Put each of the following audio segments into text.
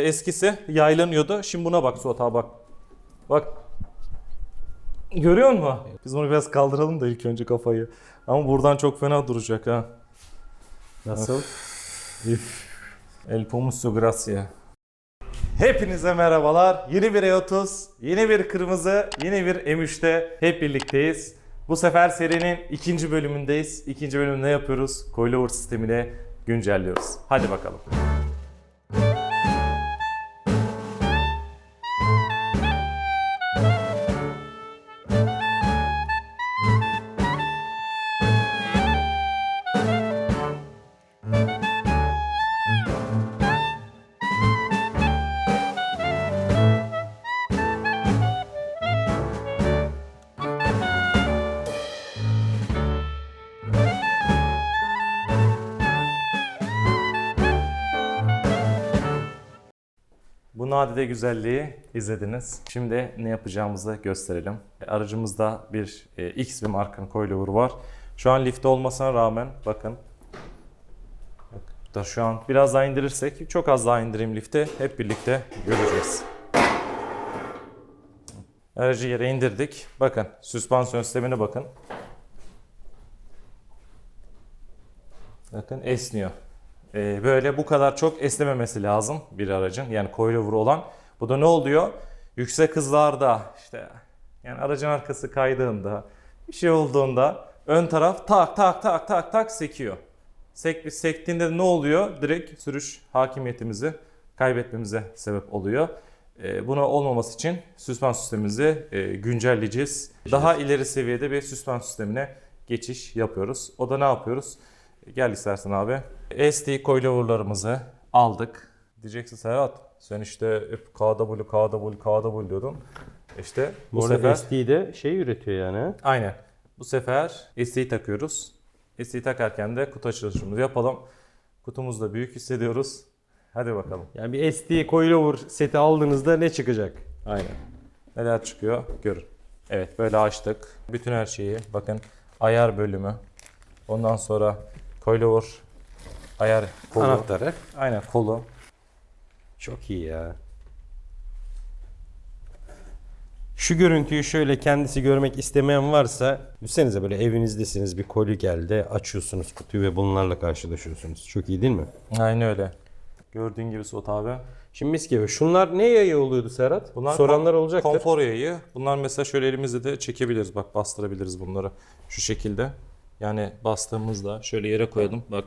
Eskisi yaylanıyordu. Şimdi buna bak Suat abi bak. Bak. Görüyor musun? Biz bunu biraz kaldıralım da ilk önce kafayı. Ama buradan çok fena duracak ha. Nasıl? Üf. El Pomusso Gracia. Hepinize merhabalar. Yeni bir E30, yeni bir kırmızı, yeni bir M3'te hep birlikteyiz. Bu sefer serinin ikinci bölümündeyiz. İkinci bölümde ne yapıyoruz? Coilover sistemini güncelliyoruz. Hadi bakalım. Nadide güzelliği izlediniz. Şimdi ne yapacağımızı gösterelim. Aracımızda bir e, X bir markanın coilover var. Şu an lifte olmasına rağmen bakın. Bak, da şu an biraz daha indirirsek çok az daha indireyim lifte hep birlikte göreceğiz. Aracı yere indirdik. Bakın süspansiyon sistemine bakın. Bakın esniyor. Ee, böyle bu kadar çok esnememesi lazım bir aracın. Yani coilover olan. Bu da ne oluyor? Yüksek hızlarda işte yani aracın arkası kaydığında bir şey olduğunda ön taraf tak tak tak tak tak sekiyor. Sek, sektiğinde de ne oluyor? Direkt sürüş hakimiyetimizi kaybetmemize sebep oluyor. Ee, buna olmaması için süspansiyon sistemimizi e, güncelleyeceğiz. Daha ileri seviyede bir süspansiyon sistemine geçiş yapıyoruz. O da ne yapıyoruz? Gel istersen abi. SD coilover'larımızı aldık. Diyeceksin Serhat sen işte KW, KW, KW diyordun. İşte bu Bu sefer SD'de şey üretiyor yani. aynen. Bu sefer SD'yi takıyoruz. SD'yi takarken de kutu açılışımızı yapalım. Kutumuz da büyük hissediyoruz. Hadi bakalım. Yani bir SD coilover seti aldığınızda ne çıkacak? Aynen. Neler çıkıyor görün. Evet böyle açtık. Bütün her şeyi bakın ayar bölümü. Ondan sonra coilover ayar kolu. Anahtarı. Aynen kolu. Çok iyi ya. Şu görüntüyü şöyle kendisi görmek istemeyen varsa düşünsenize böyle evinizdesiniz bir koli geldi açıyorsunuz kutuyu ve bunlarla karşılaşıyorsunuz. Çok iyi değil mi? Aynen öyle. Gördüğün gibi Suat abi. Şimdi mis gibi. Şunlar ne yayı oluyordu Serhat? Bunlar Soranlar olacaktır. Konfor yayı. Bunlar mesela şöyle elimizde de çekebiliriz. Bak bastırabiliriz bunları. Şu şekilde. Yani bastığımızda şöyle yere koyalım. Bak.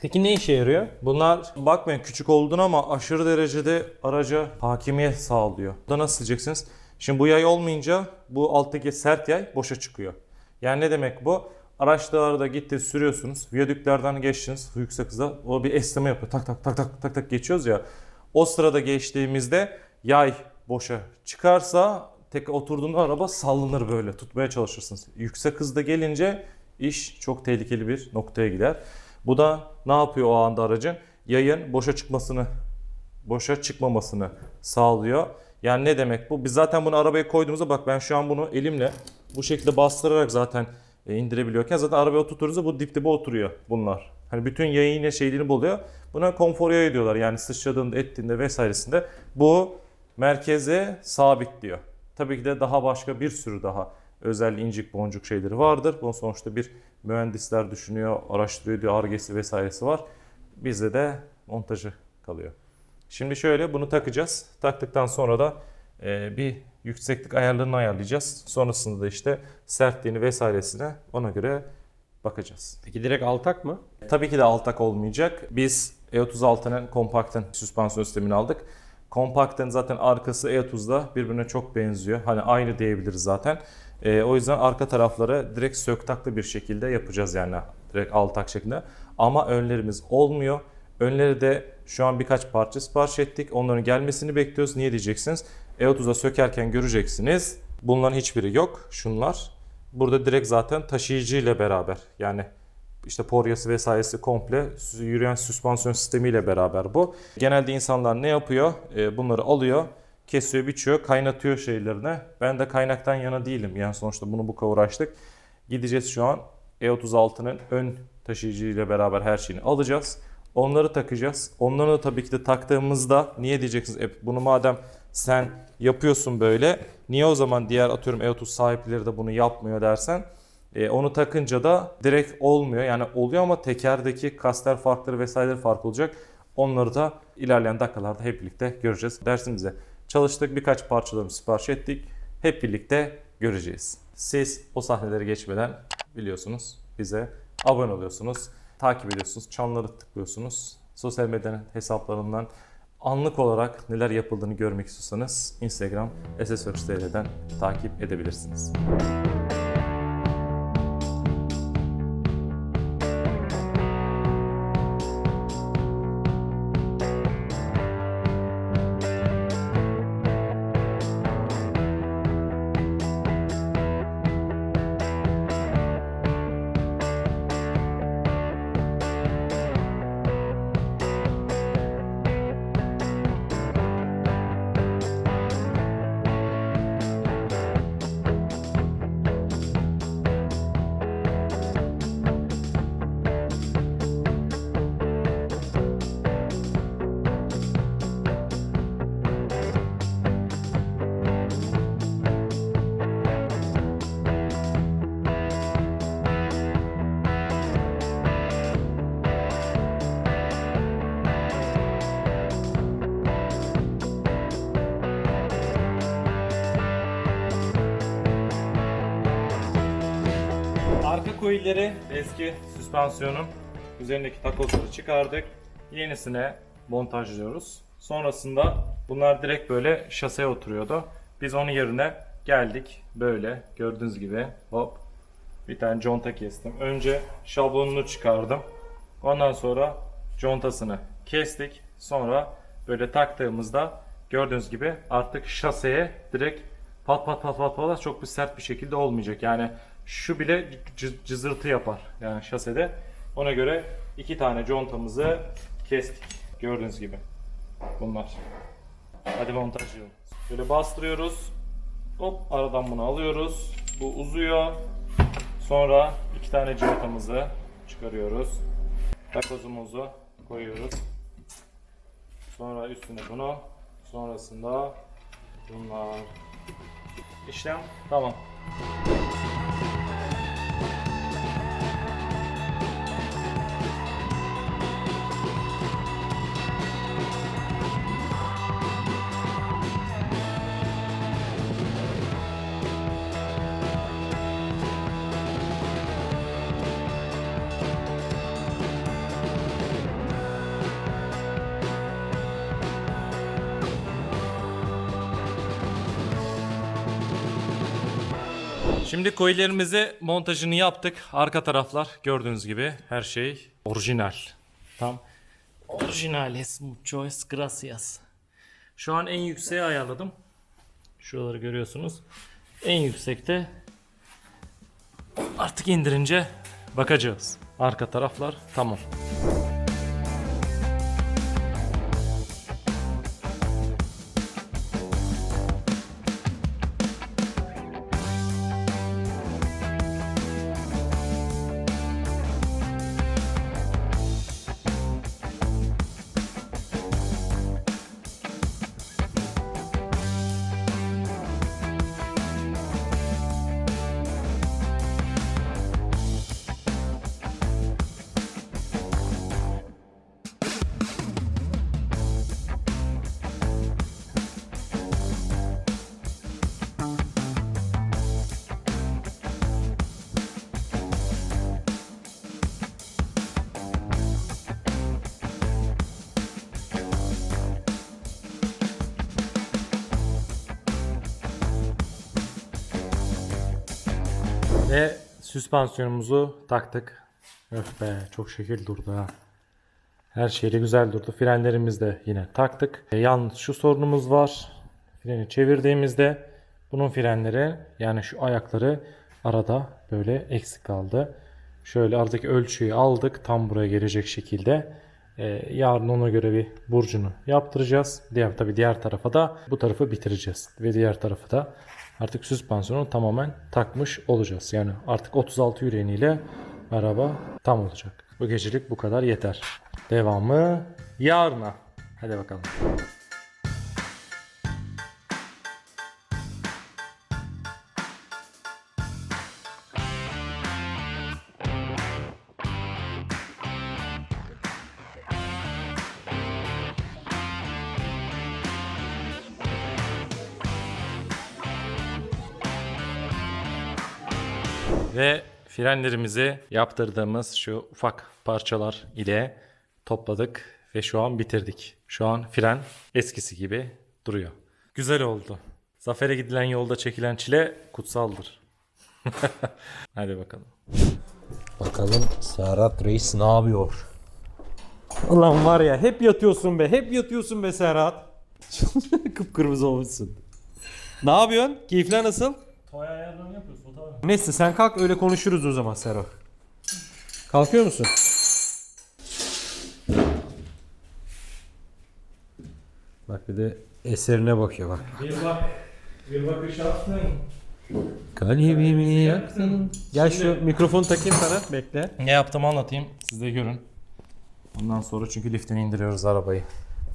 Peki ne işe yarıyor? Bunlar bakmayın küçük olduğunu ama aşırı derecede araca hakimiyet sağlıyor. Bu da nasıl diyeceksiniz? Şimdi bu yay olmayınca bu alttaki sert yay boşa çıkıyor. Yani ne demek bu? Araçlarda gittiniz sürüyorsunuz. Viyadüklerden geçtiniz yüksek hızda. O bir esneme yapıyor. Tak tak tak tak tak tak geçiyoruz ya. O sırada geçtiğimizde yay boşa çıkarsa tek oturduğunda araba sallanır böyle. Tutmaya çalışırsınız. Yüksek hızda gelince iş çok tehlikeli bir noktaya gider. Bu da ne yapıyor o anda aracın? Yayın boşa çıkmasını boşa çıkmamasını sağlıyor. Yani ne demek bu? Biz zaten bunu arabaya koyduğumuzda bak ben şu an bunu elimle bu şekilde bastırarak zaten e, indirebiliyorken zaten arabaya oturturunca bu dip dibe oturuyor bunlar. Hani bütün yayın yine şeyliğini buluyor. Buna konfor yayı diyorlar. Yani sıçradığında ettiğinde vesairesinde bu merkeze sabitliyor. Tabii ki de daha başka bir sürü daha özel incik boncuk şeyleri vardır. Bunun sonuçta bir mühendisler düşünüyor, araştırıyor diyor, argesi vesairesi var. Bizde de montajı kalıyor. Şimdi şöyle bunu takacağız. Taktıktan sonra da e, bir yükseklik ayarlarını ayarlayacağız. Sonrasında da işte sertliğini vesairesine ona göre bakacağız. Peki direkt altak mı? Tabii ki de altak olmayacak. Biz E36'nın kompaktın süspansiyon sistemini aldık. Kompaktın zaten arkası E30'da birbirine çok benziyor. Hani aynı diyebiliriz zaten. E, o yüzden arka tarafları direkt söktaklı bir şekilde yapacağız yani. Direkt altak şeklinde. Ama önlerimiz olmuyor. Önleri de şu an birkaç parça sipariş ettik. Onların gelmesini bekliyoruz. Niye diyeceksiniz? E30'a sökerken göreceksiniz. Bunların hiçbiri yok. Şunlar. Burada direkt zaten taşıyıcı ile beraber yani işte poryası vesairesi komple yürüyen süspansiyon sistemiyle beraber bu. Genelde insanlar ne yapıyor? Ee, bunları alıyor, kesiyor, biçiyor, kaynatıyor şeylerine. Ben de kaynaktan yana değilim. Yani sonuçta bunu bu uğraştık. Gideceğiz şu an E36'nın ön taşıyıcı ile beraber her şeyini alacağız. Onları takacağız. Onları da tabii ki de taktığımızda niye diyeceksiniz? E, bunu madem sen yapıyorsun böyle niye o zaman diğer atıyorum E30 sahipleri de bunu yapmıyor dersen e, onu takınca da direkt olmuyor. Yani oluyor ama tekerdeki kastel farkları vesaireleri fark olacak. Onları da ilerleyen dakikalarda hep birlikte göreceğiz. Dersimize çalıştık. Birkaç parçalarını sipariş ettik. Hep birlikte göreceğiz. Siz o sahneleri geçmeden biliyorsunuz bize abone oluyorsunuz. Takip ediyorsunuz. Çanları tıklıyorsunuz. Sosyal medya hesaplarından anlık olarak neler yapıldığını görmek istiyorsanız Instagram SSWorks.tr'den takip edebilirsiniz. Arka koilleri eski süspansiyonun üzerindeki takozları çıkardık. Yenisine montajlıyoruz. Sonrasında bunlar direkt böyle şaseye oturuyordu. Biz onun yerine geldik. Böyle gördüğünüz gibi hop bir tane conta kestim. Önce şablonunu çıkardım. Ondan sonra contasını kestik. Sonra böyle taktığımızda gördüğünüz gibi artık şaseye direkt pat pat pat pat pat çok bir sert bir şekilde olmayacak. Yani şu bile cı- cızırtı yapar yani şasede. Ona göre iki tane contamızı kestik. Gördüğünüz gibi. Bunlar. Hadi montajlayalım. Böyle bastırıyoruz. Hop aradan bunu alıyoruz. Bu uzuyor. Sonra iki tane contamızı çıkarıyoruz. Takozumuzu koyuyoruz. Sonra üstüne bunu. Sonrasında bunlar. İşlem tamam. Şimdi koilerimizi montajını yaptık. Arka taraflar gördüğünüz gibi her şey orijinal. Tam orijinales muchos gracias. Şu an en yükseğe ayarladım. Şuraları görüyorsunuz. En yüksekte artık indirince bakacağız. Arka taraflar tamam. Süspansiyonumuzu taktık. Öf be çok şekil durdu ha. Her şeyle güzel durdu. Frenlerimizi de yine taktık. E, yalnız şu sorunumuz var. Freni çevirdiğimizde bunun frenleri yani şu ayakları arada böyle eksik kaldı. Şöyle aradaki ölçüyü aldık tam buraya gelecek şekilde. E, yarın ona göre bir burcunu yaptıracağız. Diğer tabi diğer tarafa da bu tarafı bitireceğiz ve diğer tarafı da artık süspansiyonu tamamen takmış olacağız. Yani artık 36 yüreğiniyle araba tam olacak. Bu gecelik bu kadar yeter. Devamı yarına. Hadi bakalım. Ve frenlerimizi yaptırdığımız şu ufak parçalar ile topladık ve şu an bitirdik. Şu an fren eskisi gibi duruyor. Güzel oldu. Zafere gidilen yolda çekilen çile kutsaldır. Hadi bakalım. Bakalım Serhat Reis ne yapıyor? Ulan var ya hep yatıyorsun be. Hep yatıyorsun be Serhat. Kıpkırmızı olmuşsun. Ne yapıyorsun? Keyifler nasıl? Toy ayarlarını yapıyorsun tabii. Neyse sen kalk öyle konuşuruz o zaman Serhat. Kalkıyor musun? Bak bir de eserine bakıyor bak. Bir bak. Bir bakış attın. Kalbimi yaktın. Gel şu mikrofonu takayım sana. Bekle. Ne yaptığımı anlatayım. Siz de görün. Ondan sonra çünkü liftini indiriyoruz arabayı.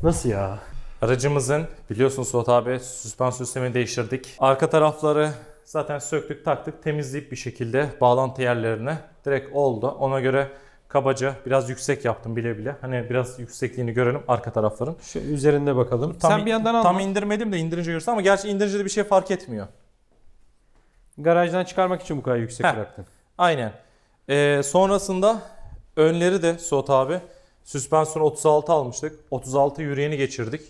Nasıl ya? Aracımızın biliyorsunuz Suat abi süspansiyon sistemini değiştirdik. Arka tarafları zaten söktük taktık temizleyip bir şekilde bağlantı yerlerine direkt oldu. Ona göre kabaca biraz yüksek yaptım bile bile. Hani biraz yüksekliğini görelim arka tarafların. Şu üzerinde bakalım. Tam, sen bir yandan al. Tam indirmedim de indirince görürsün ama gerçi indirince de bir şey fark etmiyor. Garajdan çıkarmak için bu kadar yüksek Heh. bıraktın. Aynen. Ee, sonrasında önleri de Suat abi süspansiyon 36 almıştık. 36 yürüyeni geçirdik.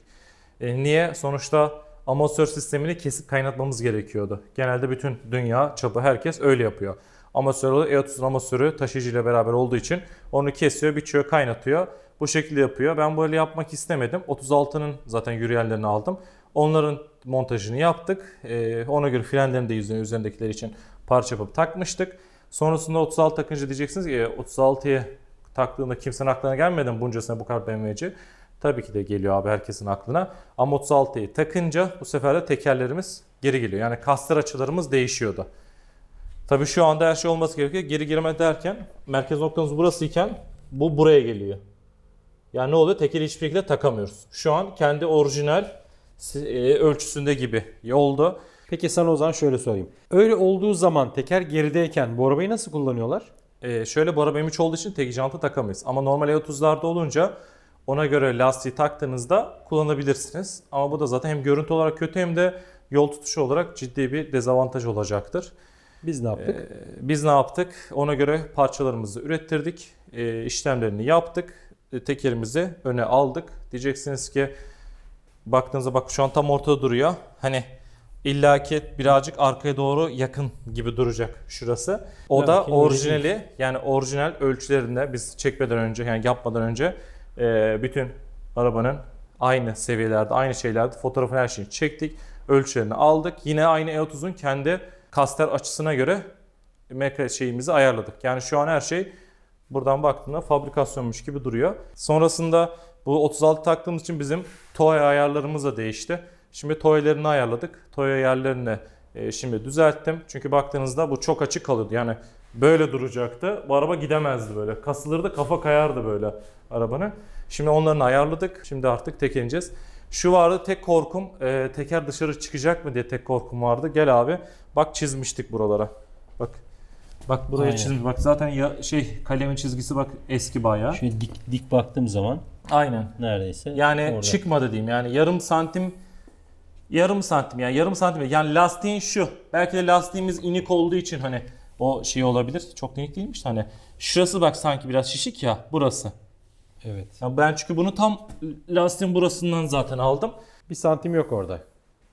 Ee, niye? Sonuçta amatör sistemini kesip kaynatmamız gerekiyordu. Genelde bütün dünya çapı herkes öyle yapıyor. Amatör E30'un amatörü taşıyıcıyla beraber olduğu için onu kesiyor, biçiyor, kaynatıyor. Bu şekilde yapıyor. Ben böyle yapmak istemedim. 36'nın zaten yürüyenlerini aldım. Onların montajını yaptık. Ee, ona göre frenlerini de yüzüne üzerindekiler için parça yapıp takmıştık. Sonrasında 36 takınca diyeceksiniz ki 36'ya taktığında kimsenin aklına gelmedi mi buncasına bu kadar BMW'ci? Tabii ki de geliyor abi herkesin aklına. Ama 36'yı takınca bu sefer de tekerlerimiz geri geliyor. Yani kastar açılarımız değişiyordu. Tabii şu anda her şey olması gerekiyor. Geri girme derken merkez noktamız burasıyken bu buraya geliyor. Yani ne oluyor? Tekeri hiçbir şekilde takamıyoruz. Şu an kendi orijinal e, ölçüsünde gibi oldu. Peki sana o zaman şöyle sorayım. Öyle olduğu zaman teker gerideyken bu arabayı nasıl kullanıyorlar? Ee, şöyle bu araba M3 olduğu için tek jantı takamayız. Ama normal E30'larda olunca ona göre lastiği taktığınızda kullanabilirsiniz. Ama bu da zaten hem görüntü olarak kötü hem de yol tutuşu olarak ciddi bir dezavantaj olacaktır. Biz ne yaptık? Ee, biz ne yaptık? Ona göre parçalarımızı ürettirdik. Ee, işlemlerini yaptık. Ee, tekerimizi öne aldık. Diyeceksiniz ki baktığınızda bak şu an tam ortada duruyor. Hani illaki birazcık arkaya doğru yakın gibi duracak şurası. O da Belki öyle orijinali yani orijinal ölçülerinde biz çekmeden önce yani yapmadan önce e, bütün arabanın aynı seviyelerde aynı şeylerde fotoğrafını her şeyi çektik. Ölçülerini aldık. Yine aynı E30'un kendi kaster açısına göre meka şeyimizi ayarladık. Yani şu an her şey buradan baktığında fabrikasyonmuş gibi duruyor. Sonrasında bu 36 taktığımız için bizim toy ayarlarımız da değişti. Şimdi toylarını ayarladık. Toy ayarlarını e, şimdi düzelttim. Çünkü baktığınızda bu çok açık kalıyordu. Yani böyle duracaktı. Bu araba gidemezdi böyle. Kasılırdı kafa kayardı böyle arabanın. Şimdi onlarını ayarladık. Şimdi artık tek ineceğiz. Şu vardı tek korkum e, teker dışarı çıkacak mı diye tek korkum vardı. Gel abi bak çizmiştik buralara. Bak Bak buraya Aynen. çizmiş. Bak zaten ya şey kalemin çizgisi bak eski bayağı. Şöyle dik, dik baktığım zaman Aynen. neredeyse Yani orada. çıkmadı diyeyim. Yani yarım santim yarım santim yani yarım santim yani lastiğin şu. Belki de lastiğimiz inik olduğu için hani o şey olabilir. Çok da inik değilmiş de hani. Şurası bak sanki biraz şişik ya burası. Evet. Ya ben çünkü bunu tam lastiğin burasından zaten aldım. Bir santim yok orada.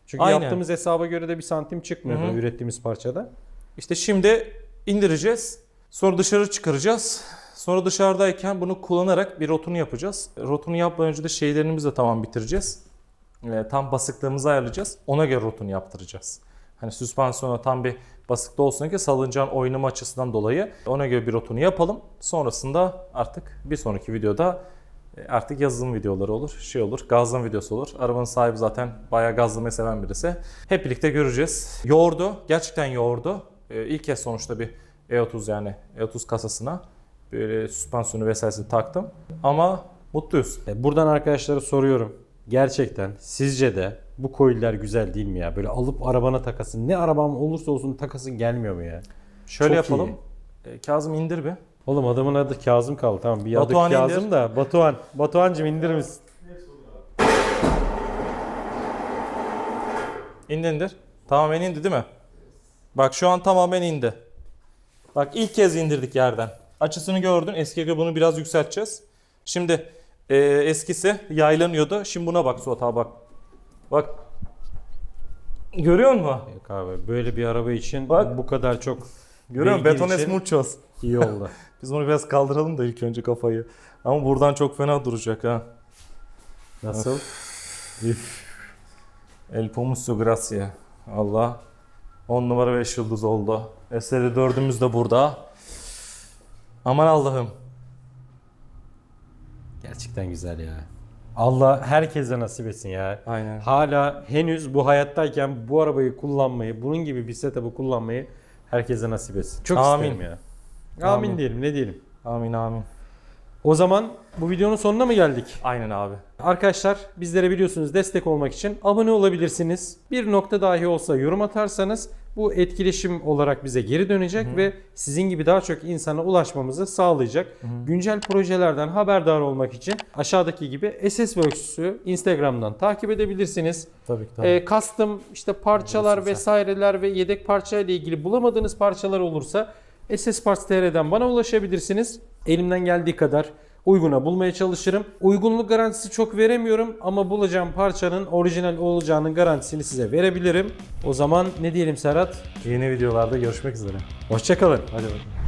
Çünkü Aynen. yaptığımız hesaba göre de bir santim çıkmıyor Hı hı. bu ürettiğimiz parçada. İşte şimdi indireceğiz. Sonra dışarı çıkaracağız. Sonra dışarıdayken bunu kullanarak bir rotunu yapacağız. Rotunu yapmadan önce de şeylerimizi de tamam bitireceğiz. Ee, tam basıklığımızı ayarlayacağız. Ona göre rotunu yaptıracağız. Hani süspansiyona tam bir basıklı olsun ki salıncağın oynama açısından dolayı ona göre bir rotunu yapalım. Sonrasında artık bir sonraki videoda e, artık yazılım videoları olur, şey olur, gazlama videosu olur. Arabanın sahibi zaten bayağı gazlamayı seven birisi. Hep birlikte göreceğiz. Yoğurdu, gerçekten yoğurdu. Ee, ilk kez sonuçta bir E30 yani E30 kasasına böyle süspansiyonu vesairesini taktım. Ama Mutluyuz. E, Buradan arkadaşlara soruyorum. Gerçekten sizce de bu koyular güzel değil mi ya? Böyle alıp arabana takasın. Ne arabam olursa olsun takasın gelmiyor mu ya? Şöyle Çok yapalım. E, Kazım indir bir. Oğlum adamın adı Kazım kaldı. Tamam bir adı Batuhan Kazım indir. da. Batuhan. Batuhan'cım indirir misin? İndi indir. Tamamen indi değil mi? Bak şu an tamamen indi. Bak ilk kez indirdik yerden. Açısını gördün. Eski bunu biraz yükselteceğiz. Şimdi e, eskisi yaylanıyordu. Şimdi buna bak Suat abi bak. Bak. Görüyor musun? Yok abi böyle bir araba için Bak. bu kadar çok Görüyor musun? için muchos. iyi oldu. Biz bunu biraz kaldıralım da ilk önce kafayı. Ama buradan çok fena duracak ha. Nasıl? El Pomusu Gracia. Allah. 10 numara 5 yıldız oldu. Eseri dördümüz de burada. Aman Allah'ım. Gerçekten güzel ya. Allah herkese nasip etsin ya. Aynen. Hala henüz bu hayattayken bu arabayı kullanmayı, bunun gibi bir setup'ı kullanmayı herkese nasip etsin. Çok Amin. isterim ya. Amin, Amin. diyelim ne diyelim. Amin amin. O zaman bu videonun sonuna mı geldik? Aynen abi. Arkadaşlar bizlere biliyorsunuz destek olmak için abone olabilirsiniz. Bir nokta dahi olsa yorum atarsanız bu etkileşim olarak bize geri dönecek ve sizin gibi daha çok insana ulaşmamızı sağlayacak. Güncel projelerden haberdar olmak için aşağıdaki gibi SSWorks'ü Instagram'dan takip edebilirsiniz. Tabii ki tabii. Ee, custom işte parçalar vesaireler ve yedek parça ile ilgili bulamadığınız parçalar olursa SS Parts TR'den bana ulaşabilirsiniz. Elimden geldiği kadar uyguna bulmaya çalışırım. Uygunluk garantisi çok veremiyorum ama bulacağım parçanın orijinal olacağının garantisini size verebilirim. O zaman ne diyelim Serhat? Yeni videolarda görüşmek üzere. Hoşçakalın. Hadi bakalım.